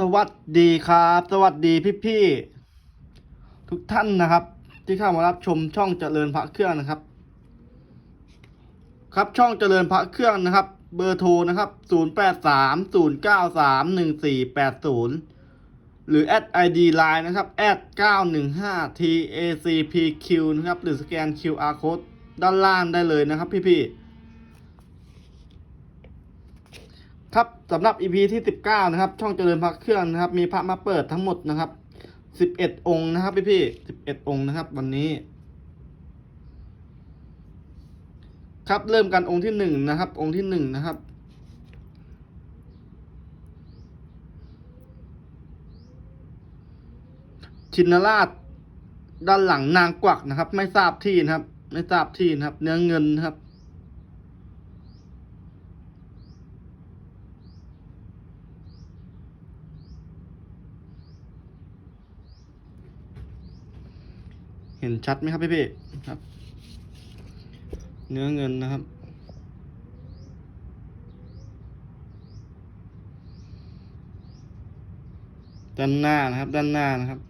สวัสดีครับ สวัสดีพี่ๆทุกท่านนะครับ ที่เข้ามารับชมช่องเจริญพระเครื่องนะครับ ครับช่องเจริญพระเครื่องนะครับ เบอร์โทรนะครับ 0 8 3 0 9 3 1 4 8 0 หรือ at id line นะครับ at 915 tacpq นะครับ หรือสแกน QR code ด้านล่างได้เลยนะครับพี่ๆ ครับสำหรับ EP ที่ 19 นะครับ ช่องเจริญพระเครื่องนะครับ มีพระมาเปิดทั้งหมดนะครับ 11 องค์นะครับพี่พี่11 องค์นะครับ วันนี้ ครับเริ่มกันองค์ที่หนึ่งนะครับ องค์ที่หนึ่งนะครับ ชินราช ด้านหลังนางกวักนะครับ ไม่ทราบที่นะครับ ไม่ทราบที่นะครับ เนื้อเงินนะครับ ห็นชัดไหมครับพี่พี่ๆครับ เนื้อเงินนะครับ ด้านหน้านะครับ ด้านหน้านะครับ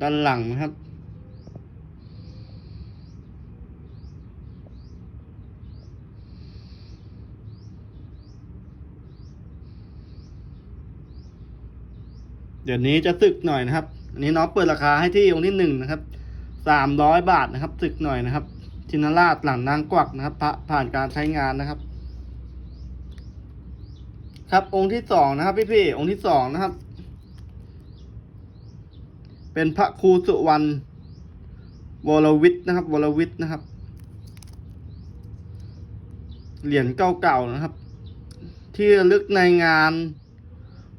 ด้านหลังนะครับ เดี๋ยวนี้จะสึกหน่อยนะครับ อันนี้น้องเปิดราคาให้ที่องค์ที่หนึ่งนะครับสามร้อยบาทนะครับสึกหน่อยนะครับชินราชหลังนางกวักนะครับ ผ่านการใช้งานนะครับ ครับองค์ที่สองนะครับ พี่พี่ๆองค์ที่สองนะครับ เป็นพระครูสุวรรณวรวิทย์นะครับ วรวิทย์นะครับ เหรียญเก่าๆนะครับ ที่ลึกในงาน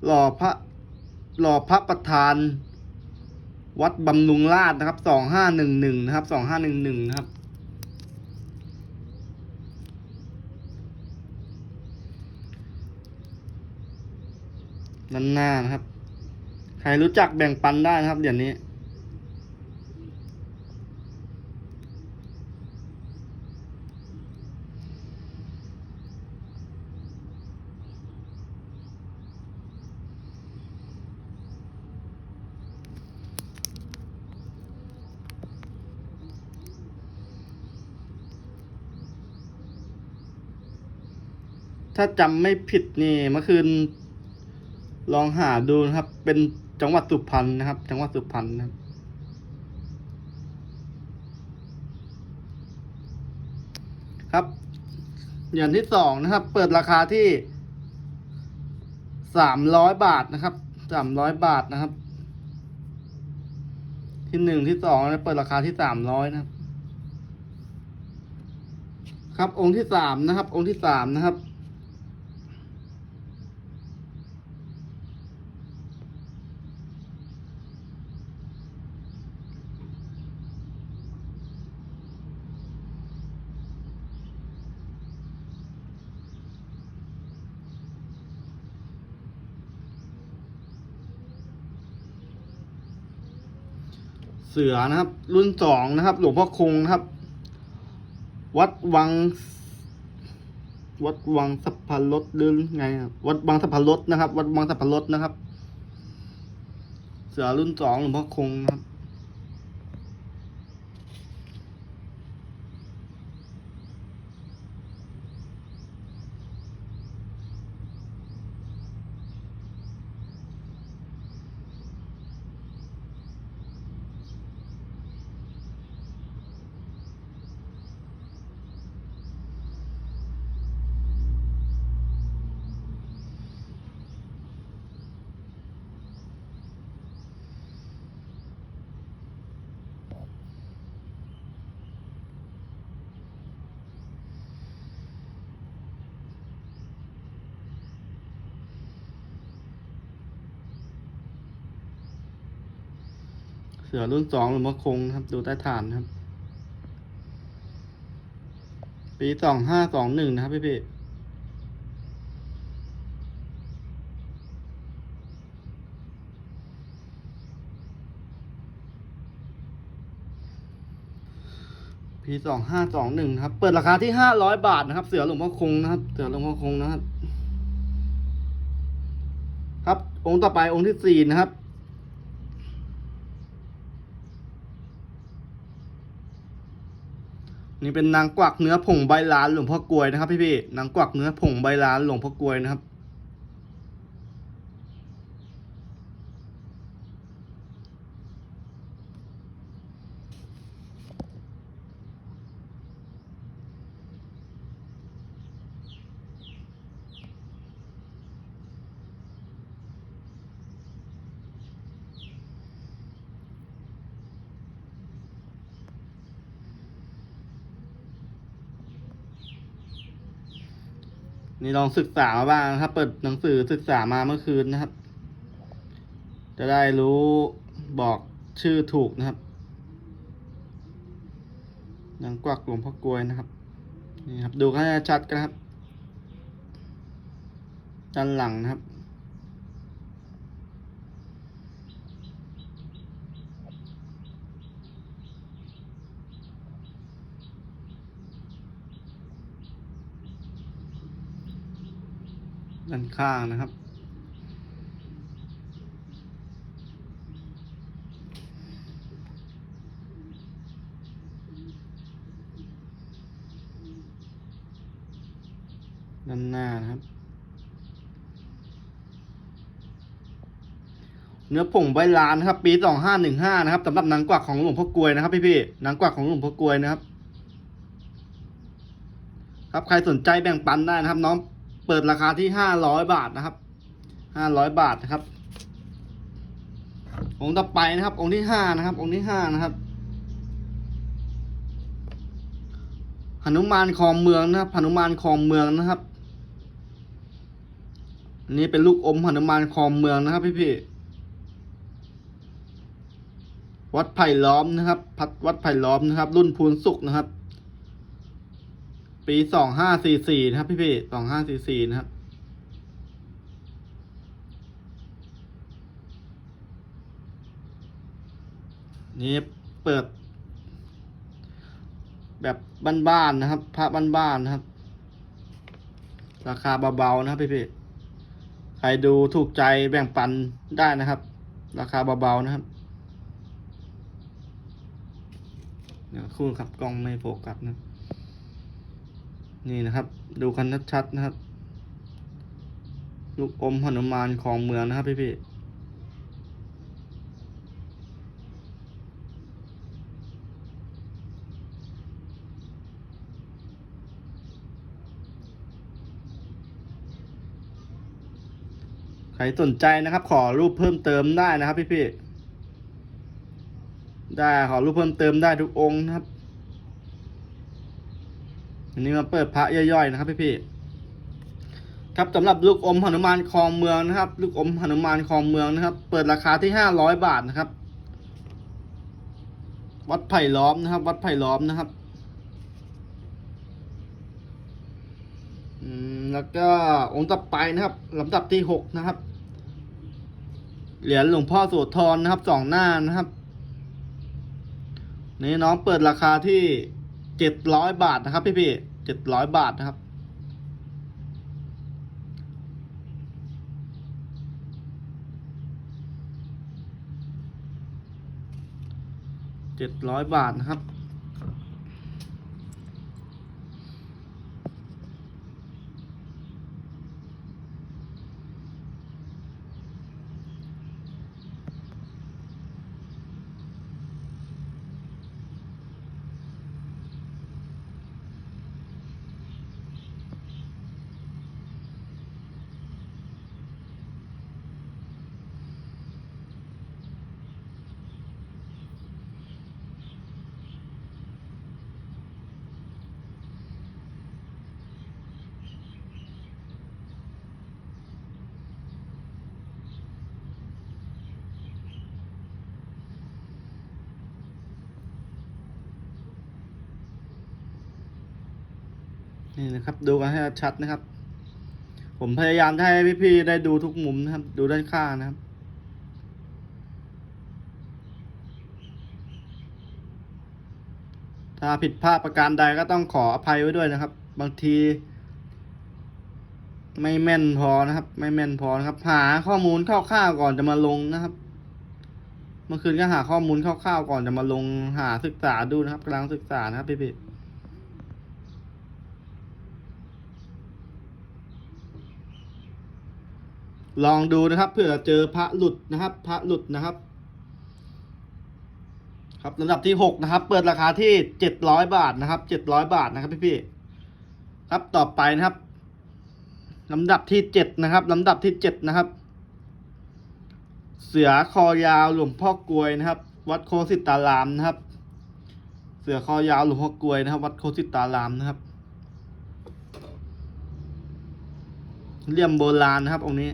หล่อพระ หล่อพระประธาน วัดบำรุงราชนะครับสองห้าหนึ่งหนึ่งนะครับสองห้าหนึ่งหนึ่งนะครับด้านหน้านะครับ ใครรู้จักแบ่งปันได้นะครับเดี๋ยวนี้ ถ้าจำไม่ผิดนี่เมื่อคืน ลองหาดูนะครับ เป็นจังหวัดสุพรรณนะครับ จังหวัดสุพรรณนะครับครับอย่างที่สองนะครับ เปิดราคาที่สามร้อยบาทนะครับสามร้อยบาทนะครับ ที่หนึ่งที่สองนะเปิดราคาที่สามร้อยนะครับ ครับองค์ที่สามนะครับ องค์ที่สามนะครับ เสือนะครับ รุ่นสองนะครับ หลวงพ่อคงนะครับ วัดวัง วัดวังสัพพรสหรือไงครับวัดวังสัพพรสนะครับ วัดวังสัพพรสนะครับ เสือรุ่นสองหลวงพ่อคงนะครับ เสือรุ่นสองหรือมะคงครับ ดูใต้ฐานครับ ปีสองห้าสองหนึ่งนะครับพี่พี่พีสองห้าสองหนึ่งครับ เปิดราคาที่ห้าร้อยบาทนะครับ เสือหลวงพ่อคงนะครับ เสือหลวงพ่อคงนะครับ ครับ องค์ต่อไปองค์ที่สี่นะครับ นี่เป็นนางกวักเนื้อผงใบลานหลวงพ่อกลวยนะครับพี่พี่ๆนางกวักเนื้อผงใบลานหลวงพ่อกลวยนะครับ นี่ลองศึกษามาบ้างนะครับ เปิดหนังสือศึกษามาเมื่อคืนนะครับ จะได้รู้บอกชื่อถูกนะครับนางกวักหลวงพ่อกลวยนะครับนี่ครับ ดูให้ชัดกันครับ ด้านหลังนะครับ ด้านข้างนะครับ ด้านหน้านะครับ เนื้อผงใบลานนะครับ ปีสองห้าหนึ่งห้านะครับสำหรับหนังกวักของหลวงพ่อกลวยนะครับ พี่พี่ๆหนังกวักของหลวงพ่อกลวยนะครับ ครับใครสนใจแบ่งปันได้นะครับ น้อง เปิดราคาที่ห้าร้อยบาทนะครับห้าร้อยบาทนะครับ องค์ต่อไปนะครับ องค์ที่ห้านะครับ องค์ที่ห้านะครับหนุมานคลองเมืองนะครับหนุมานคลองเมืองนะครับอันนี้เป็นลูกอมหนุมานคลองเมืองนะครับ พี่พี่ๆวัดไผ่ล้อมนะครับ พัดวัดไผ่ล้อมนะครับ รุ่นพูนสุกนะครับ ปีสองห้าสี่สี่นะครับพี่พี่สองห้าสี่สี่นะครับ นี่เปิด แบบบ้านๆนะครับ พระบ้านๆนะครับ ราคาเบาๆนะครับพี่พี่ใครดูถูกใจแบ่งปันได้นะครับ ราคาเบาๆนะครับเดี๋ยวครู่ครับกล้องไม่โฟกัสนะ นี่นะครับ ดูกันชัดๆนะครับ ลูกอมหนุมานของเมืองนะครับพี่พี่ใครสนใจนะครับ ขอรูปเพิ่มเติมได้นะครับพี่พี่ได้ขอรูปเพิ่มเติมได้ทุกองค์นะครับ อันนี้มาเปิดพระย่อยๆนะครับพี่ๆครับสำหรับลูกอมหนุมานคลองเมืองนะครับ ลูกอมหนุมานคลองเมืองนะครับ เปิดราคาที่ห้าร้อยบาทนะครับ วัดไผ่ล้อมนะครับ วัดไผ่ล้อมนะครับแล้วก็องค์ต่อไปนะครับลำดับที่หกนะครับ เหรียญหลวงพ่อโสธรนะครับสองหน้านะครับนี่น้องเปิดราคาที่ เจ็ดร้อยบาทนะครับ พี่พี่เจ็ดร้อยบาทนะครับ เจ็ดร้อยบาทนะครับ นี่นะครับ ดูกันให้ชัดนะครับ ผมพยายามจะให้พี่ๆได้ดูทุกมุมนะครับ ดูด้านข้างนะครับถ้าผิดพลาดประการใดก็ต้องขออภัยไว้ด้วยนะครับ บางที ไม่แม่นพอนะครับ ไม่แม่นพอนะครับ หาข้อมูลคร่าวๆก่อนจะมาลงนะครับ เมื่อคืนก็หาข้อมูลคร่าวๆก่อนจะมาลงหาศึกษาดูนะครับกำลังศึกษานะครับพี่ๆ ลองดูนะครับเผื่อเจอพระหลุดนะครับ พระหลุดนะครับ ครับลำดับที่หกนะครับ เปิดราคาที่เจ็ดร้อยบาทนะครับเจ็ดร้อยบาทนะครับพี่พี่ๆครับต่อไปนะครับลำดับที่เจ็ดนะครับลำดับที่เจ็ดนะครับ เสือคอยาวหลวงพ่อกลวยนะครับ วัดโคสิตารามนะครับ เสือคอยาวหลวงพ่อกลวยนะครับ วัดโคสิตารามนะครับเลี่ยมโบราณนะครับองค์นี้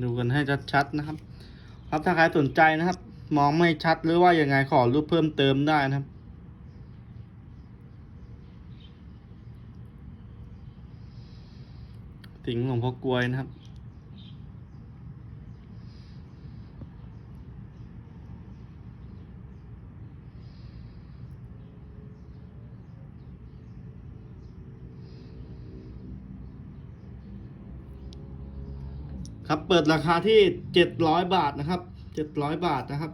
ดูกันให้ชัดๆนะครับ ครับถ้าใครสนใจนะครับ มองไม่ชัดหรือว่ายังไงขอรูปเพิ่มเติมได้นะครับ สิงห์หลวงพ่อกลวยนะครับ ครับเปิดราคาที่เจ็ดร้อยบาทนะครับเจ็ดร้อยบาทนะครับ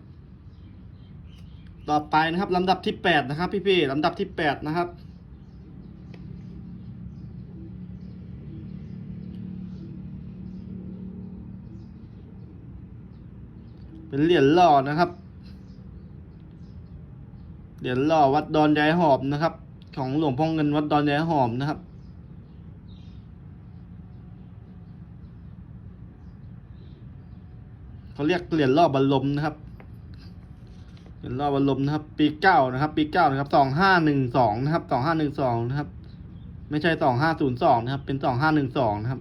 ต่อไปนะครับลำดับที่แปดนะครับ พี่ๆลำดับที่แปดนะครับเป็นเหรียญหล่อนะครับ เหรียญหล่อวัดดอนยายหอมนะครับ ของหลวงพ่อเงินวัดดอนยายหอมนะครับ เขาเรียกเหรียญรอบบอลลมนะครับเหรียญรอบบอลลมนะครับ ปีเก้านะครับ ปีเก้านะครับสองห้าหนึ่งสองนะครับสองห้าหนึ่งสองนะครับ ไม่ใช่สองห้าศูนย์สองนะครับ เป็นสองห้าหนึ่งสองนะครับ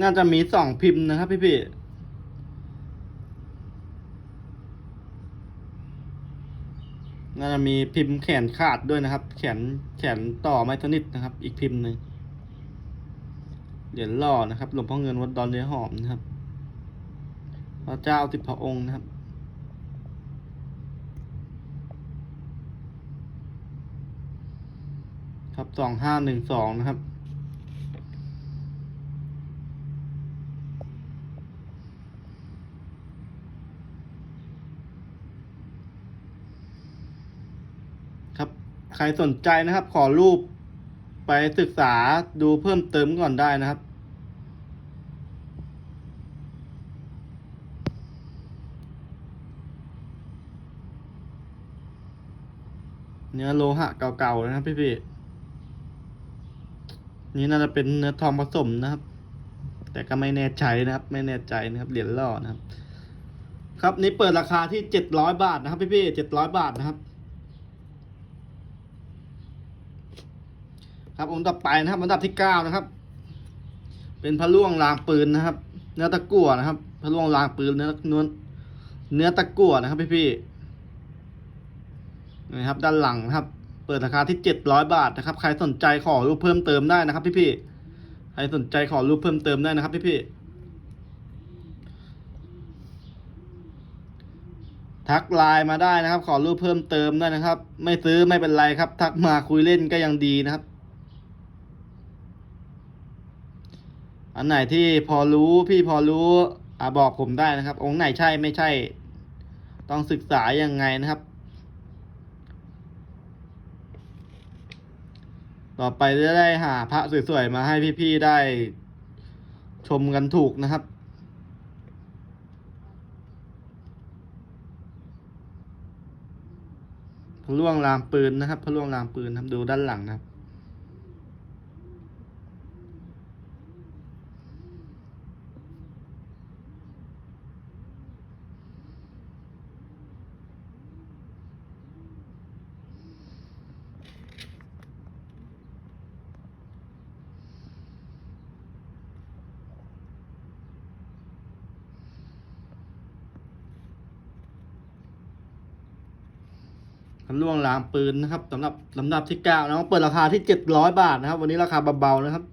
น่าจะมีสองพิมพ์นะครับพี่พี่น่าจะมีพิมพ์แขนขาดด้วยนะครับ แขนแขนต่อไม่สนิทนะครับ อีกพิมพ์หนึ่งเหรียญหล่อนะครับหลวงพ่อเงินวัดดอนเรือหอมนะครับพระเจ้าสิบพระองค์นะครับ ครับสองห้าหนึ่งสองนะครับ ใค รสนใจนะครับ ขอรูปไปศึกษาดูเพิ่มเติมก่อนได้นะครับ เนื้อโลหะเก่าๆนะครับพี่พี่ๆนี่น่าจะเป็นเนื้อทองผสมนะครับ แต่ก็ไม่แน่ใจนะครับ ไม่แน่ใจนะครับ เหรียญล่อนะครับ ครับนี่เปิดราคาที่เจ็ดร้อยบาทนะครับ พี่พี่เจ็ดร้อยบาทนะครับ ครับองค์ต่อไปนะครับอันดับที่เก้านะครับ เป็นพระล่วงรางปืนนะครับ เนื้อตะกั่วนะครับพระล่วงรางปืนเนื้อเนื้อเนื้อตะกั่วนะครับพี่พี่นะครับ ด้านหลังนะครับ เปิดราคาที่เจ็ดร้อยบาทนะครับ ใครสนใจขอรูปเพิ่มเติมได้นะครับพี่พี่ใครสนใจขอรูปเพิ่มเติมได้นะครับพี่พี่ทักไลน์มาได้นะครับ ขอรูปเพิ่มเติมได้นะครับ ไม่ซื้อไม่เป็นไรครับ ทักมาคุยเล่นก็ยังดีนะครับ อันไหนที่พอรู้พี่พอรู้อ่าบอกผมได้นะครับ องค์ไหนใช่ไม่ใช่ ต้องศึกษายังไงนะครับ ต่อไปจะได้หาพระสวยๆมาให้พี่ๆได้ชมกันถูกนะครับพะล่วงลามปืนนะครับพะล่วงลามปืนครับดูด้านหลังนะครับ ล่วงลามปืนนะครับสำหรับลำดับที่เก้านะครับเปิดราคาที่เจ็ดร้อยบาทนะครับ วันนี้ราคาเบาๆนะครับ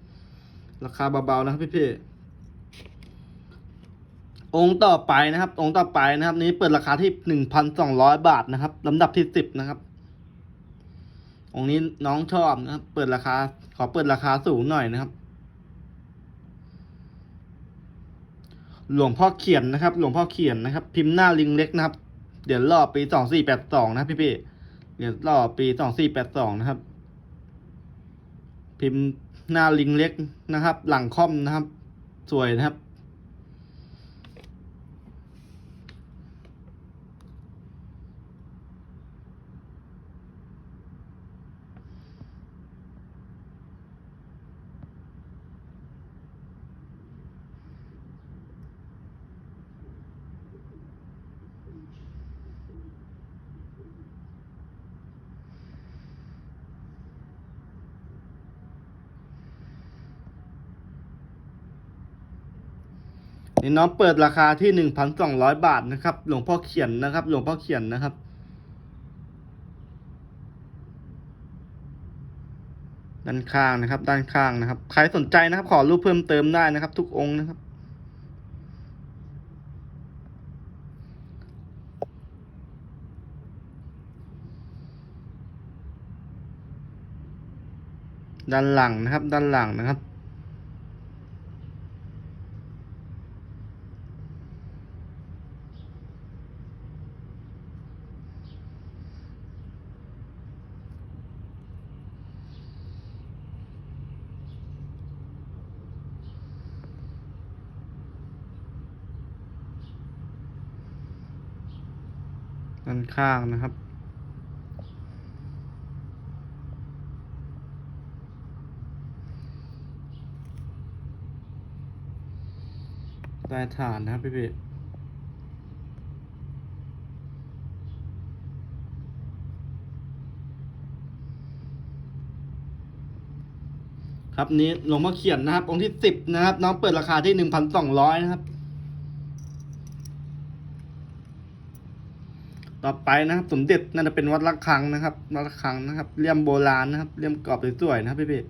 ราคาเบาๆนะครับพี่ๆองค์ต่อไปนะครับ องค์ต่อไปนะครับ นี้เปิดราคาที่หนึ่งพันสองร้อยบาทนะครับลำดับที่สิบนะครับ องค์นี้น้องชอบนะครับ เปิดราคา ขอเปิดราคาสูงหน่อยนะครับ หลวงพ่อเขียนนะครับ หลวงพ่อเขียนนะครับ พิมพ์หน้าลิงเล็กนะครับเดี๋ยวรอบปีสองสี่แปดสองนะพี่พี่ ๆเดี๋ยวรอปีสองสี่แปดสองนะครับ พิมพ์หน้าลิงเล็กนะครับ หลังค่อมนะครับ สวยนะครับ น้องเปิดราคาที่หนึ่งพันสองร้อยบาทนะครับ หลวงพ่อเขียนนะครับ หลวงพ่อเขียนนะครับด้านข้างนะครับ ด้านข้างนะครับ ใครสนใจนะครับ ขอรูปเพิ่มเติมได้นะครับ ทุกองค์นะครับ ด้านหลังนะครับ ด้านหลังนะครับ ด้านข้างนะครับใต้ฐานนะครับพี่พี่ครับนี้หลวงพ่อเขียนนะครับ องค์ที่สิบนะครับ น้องเปิดราคาที่หนึ่งพันสองร้อยนะครับ ต่อไปนะครับ สมเด็จน่าจะเป็นวัดระฆังนะครับ วัดระฆังนะครับเลี่ยมโบราณนะครับเลี่ยมกรอบสวยๆนะครับพี่พี่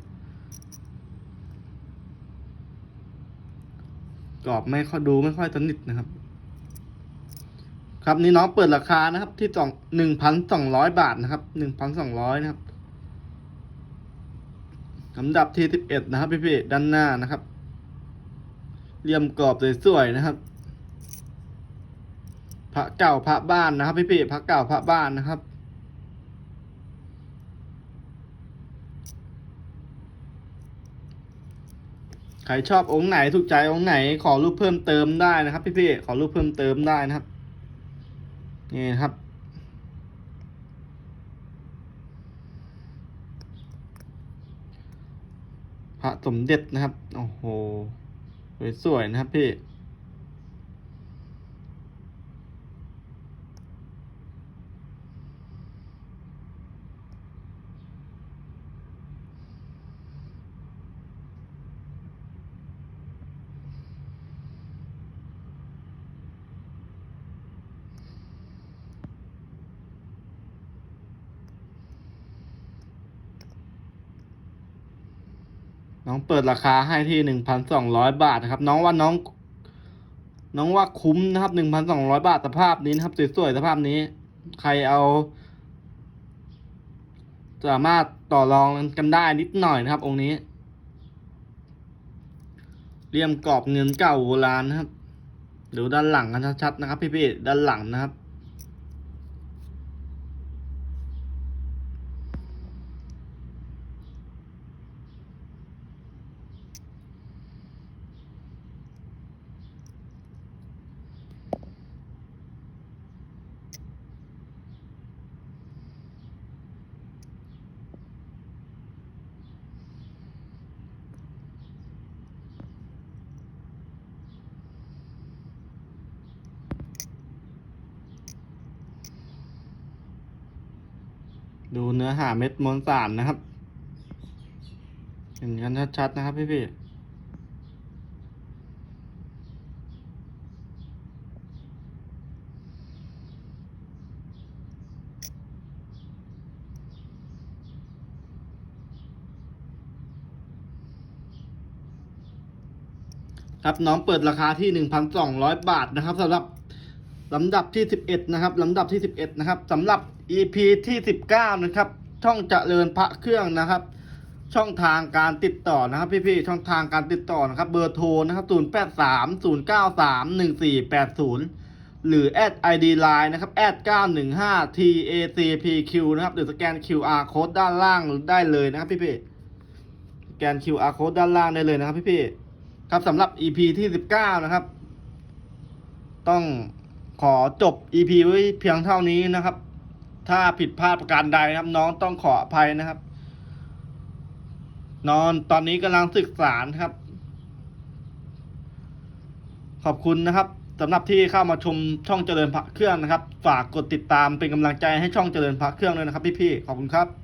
กรอบไม่ค่อยดูไม่ค่อยสนิทนะครับ ครับนี่น้องเปิดราคานะครับ ที่สองหนึ่งพันสองร้อยบาทนะครับหนึ่งพันสองร้อยนะครับลำดับที่สิบเอ็ดนะครับพี่พี่ด้านหน้านะครับเลี่ยมกรอบสวยๆนะครับ พระเก่าพระบ้านนะครับพี่พี่พระเก่าพระบ้านนะครับ ใครชอบองค์ไหนถูกใจองค์ไหน ขอรูปเพิ่มเติมได้นะครับพี่พี่ขอรูปเพิ่มเติมได้นะครับ นี่นะครับพระสมเด็จนะครับ โอ้โห สวยๆนะครับพี่ เปิดราคาให้ที่หนึ่งพันสองร้อยบาทนะครับ น้องว่าน้อง น้องว่าคุ้มนะครับหนึ่งพันสองร้อยบาทสภาพนี้นะครับสวยๆสภาพนี้ ใครเอา สามารถต่อรองกันได้นิดหน่อยนะครับ องค์นี้เลี่ยมกรอบเงินเก่าโบราณนะครับดูด้านหลังกันชัดๆนะครับ พี่ๆด้านหลังนะครับ ดูเนื้อหาเม็ดมวลสารนะครับ เห็นกันชัดๆนะครับพี่พี่ครับน้องเปิดราคาที่หนึ่งพันสองร้อยบาทนะครับสำหรับ ลำดับที่สิบเอ็ดนะครับลำดับที่สิบเอ็ดนะครับสำหรับ EP ที่สิบเก้านะครับ ช่องจเจริญพระเครื่องนะครับ ช่องทางการติดต่อนะครับ พี่ๆช่องทางการติดต่อนะครับ เบอร์โทรนะครับศูนย์แปดสามศูนย์เก้าสามหนึ่งสี่แปดศูนย์หรือแอดไอดีไลน์นะครับแอดเก้าหนึ่งห้า TACPQ นะครับหรือสแกน QR code ด้านล่างได้เลยนะครับพี่ๆสแกน QR code ด้านล่างได้เลยนะครับพี่ๆครับสำหรับ EP ที่สิบเก้านะครับ ต้อง ขอจบ EP ไว้เพียงเท่านี้นะครับ ถ้าผิดพลาดประการใดนะครับ น้องต้องขออภัยนะครับ นอนตอนนี้กำลังศึกษาครับ ขอบคุณนะครับสำหรับที่เข้ามาชมช่องเจริญพระเครื่องนะครับ ฝากกดติดตามเป็นกำลังใจให้ช่องเจริญพระเครื่องด้วยนะครับพี่ๆขอบคุณครับ